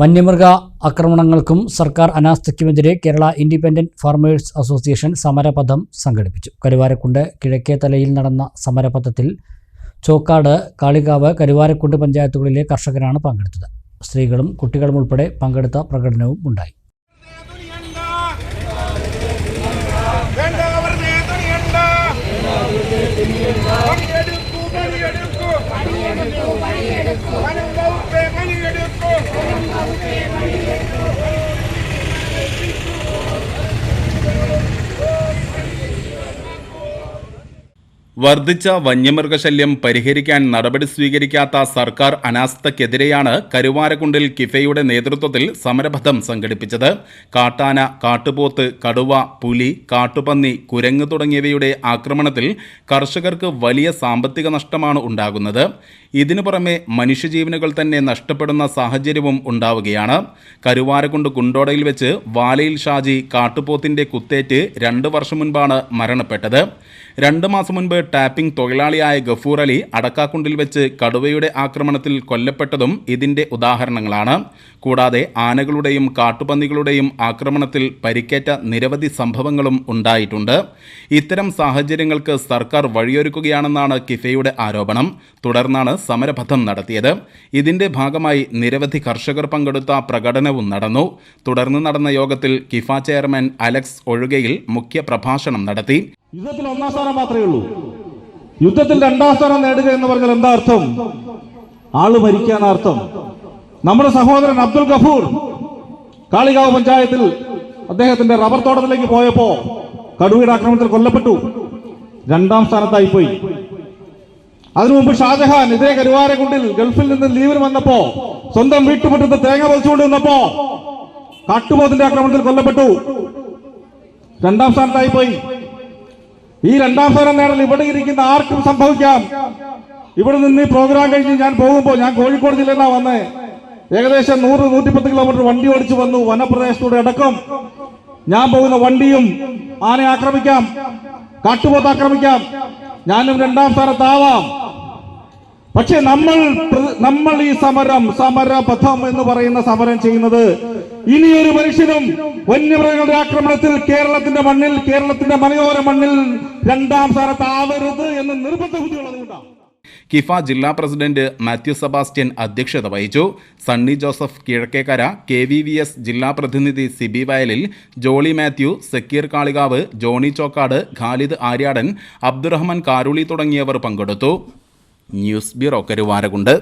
വന്യമൃഗ ആക്രമണങ്ങൾക്കും സർക്കാർ അനാസ്ഥയ്ക്കുമെതിരെ കേരള ഇൻഡിപെൻഡന്റ് ഫാർമേഴ്സ് അസോസിയേഷൻ സമരപഥം സംഘടിപ്പിച്ചു. കരുവാരക്കുണ്ട് കിഴക്കേതലയിൽ നടന്ന സമരപഥത്തിൽ ചോക്കാട് കാളികാവ് കരുവാരക്കുണ്ട് പഞ്ചായത്തുകളിലെ കർഷകരാണ് പങ്കെടുത്തത്. സ്ത്രീകളും കുട്ടികളും ഉൾപ്പെടെ പങ്കെടുത്ത പ്രകടനവും ഉണ്ടായി. വർദ്ധിച്ച വന്യമൃഗശല്യം പരിഹരിക്കാൻ നടപടി സ്വീകരിക്കാത്ത സർക്കാർ അനാസ്ഥക്കെതിരെയാണ് കരുവാരക്കുണ്ടിൽ കിഫയുടെ നേതൃത്വത്തിൽ സമരപഥം സംഘടിപ്പിച്ചത്. കാട്ടാന കാട്ടുപോത്ത് കടുവ പുലി കാട്ടുപന്നി കുരങ്ങ് തുടങ്ങിയവയുടെ ആക്രമണത്തിൽ കർഷകർക്ക് വലിയ സാമ്പത്തിക നഷ്ടമാണ് ഉണ്ടാകുന്നത്. ഇതിനു പുറമെ മനുഷ്യജീവനുകൾ തന്നെ നഷ്ടപ്പെടുന്ന സാഹചര്യവും ഉണ്ടാവുകയാണ്. കരുവാരക്കുണ്ട് കുണ്ടോടയിൽ വെച്ച് വാലയിൽ ഷാജി കാട്ടുപോത്തിന്റെ കുത്തേറ്റ് രണ്ട് വർഷം മുൻപാണ് മരണപ്പെട്ടത്. രണ്ട് മാസം മുൻപ് ടാപ്പിംഗ് തൊഴിലാളിയായ ഗഫൂർ അലി അടക്കാക്കുണ്ടിൽ വെച്ച് കടുവയുടെ ആക്രമണത്തിൽ കൊല്ലപ്പെട്ടതും ഇതിന്റെ ഉദാഹരണങ്ങളാണ്. കൂടാതെ ആനകളുടെയും കാട്ടുപന്നികളുടെയും ആക്രമണത്തിൽ പരിക്കേറ്റ നിരവധി സംഭവങ്ങളും ഉണ്ടായിട്ടുണ്ട്. ഇത്തരം സാഹചര്യങ്ങൾക്ക് സർക്കാർ വഴിയൊരുക്കുകയാണെന്നാണ് കിഫയുടെ ആരോപണം. തുടർന്നാണ് സമരപഥം നടത്തിയത്. ഇതിന്റെ ഭാഗമായി നിരവധി കർഷകർ പങ്കെടുത്ത പ്രകടനവും നടന്നു. തുടർന്ന് നടന്ന യോഗത്തിൽ കിഫ ചെയർമാൻ അലക്സ് ഒഴുകയിൽ മുഖ്യ പ്രഭാഷണം നടത്തി. യുദ്ധത്തിൽ ഒന്നാം സ്ഥാനം മാത്രമേ ഉള്ളൂ. യുദ്ധത്തിൽ രണ്ടാം സ്ഥാനം നേടുക എന്ന് പറഞ്ഞാൽ എന്താ അർത്ഥം? ആൾ മരിക്കാൻ അർത്ഥം. നമ്മുടെ സഹോദരൻ അബ്ദുൽ ഗഫൂർ കാളികാവ് പഞ്ചായത്തിൽ അദ്ദേഹത്തിന്റെ റബ്ബർ തോട്ടത്തിലേക്ക് പോയപ്പോ കടുവയുടെ ആക്രമണത്തിൽ കൊല്ലപ്പെട്ടു. രണ്ടാം സ്ഥാനത്തായി പോയി. അതിനു മുമ്പ് ഷാജഹാൻ ഇതേ കരുവാരക്കുണ്ടിൽ ഗൾഫിൽ നിന്ന് ലീവിന് വന്നപ്പോ സ്വന്തം വീട്ടുമുറ്റത്ത് തേങ്ങ വലിച്ചുകൊണ്ട് നിന്നപ്പോ കാട്ടുപോത്തിന്റെ ആക്രമണത്തിൽ കൊല്ലപ്പെട്ടു. രണ്ടാം സ്ഥാനത്തായി പോയി. ഈ രണ്ടാം സ്ഥാനം നേടൽ ഇവിടെ ഇരിക്കുന്ന ആർക്കും സംഭവിക്കാം. ഇവിടെ നിന്ന് ഈ പ്രോഗ്രാം കഴിഞ്ഞ് ഞാൻ പോകുമ്പോൾ ഞാൻ കോഴിക്കോട് ജില്ലയിലാണ് വന്നേ. ഏകദേശം നൂറ് നൂറ്റിപ്പത്ത് കിലോമീറ്റർ വണ്ടി ഓടിച്ചു വന്നു വനപ്രദേശത്തൂടെ അടക്കം. ഞാൻ പോകുന്ന വണ്ടിയും ആനയെ ആക്രമിക്കാം കാട്ടുപോത്ത് ആക്രമിക്കാം. ഞാനും രണ്ടാം സ്ഥാനത്താവാം. പക്ഷെ നമ്മൾ നമ്മൾ ഈ സമരം സമരപഥം എന്ന് പറയുന്ന സമരം ചെയ്യുന്നത് ഇനിയൊരു മനുഷ്യനും വന്യമൃഗങ്ങളുടെ ആക്രമണത്തിൽ കേരളത്തിന്റെ മണ്ണിൽ കേരളത്തിന്റെ മലയോര മണ്ണിൽ രണ്ടാം സ്ഥാനത്താവരുത് എന്ന് നിർബന്ധ ബുദ്ധിയുള്ളതുകൊണ്ടാണ് കിഫ ജില്ലാ പ്രസിഡന്റ് മാത്യു സെബാസ്റ്റ്യൻ അധ്യക്ഷത വഹിച്ചു. Sunny Joseph Kizhakkekara K V V S ജില്ലാ പ്രതിനിധി സിബി വയലിൽ ജോളി മാത്യു സക്കീർ കാളികാവ് ജോണി ചോക്കാട് ഖാലിദ് ആര്യാടൻ അബ്ദുറഹ്മാൻ കാരുളി തുടങ്ങിയവർ പങ്കെടുത്തു. News bureau Karuvarakundu.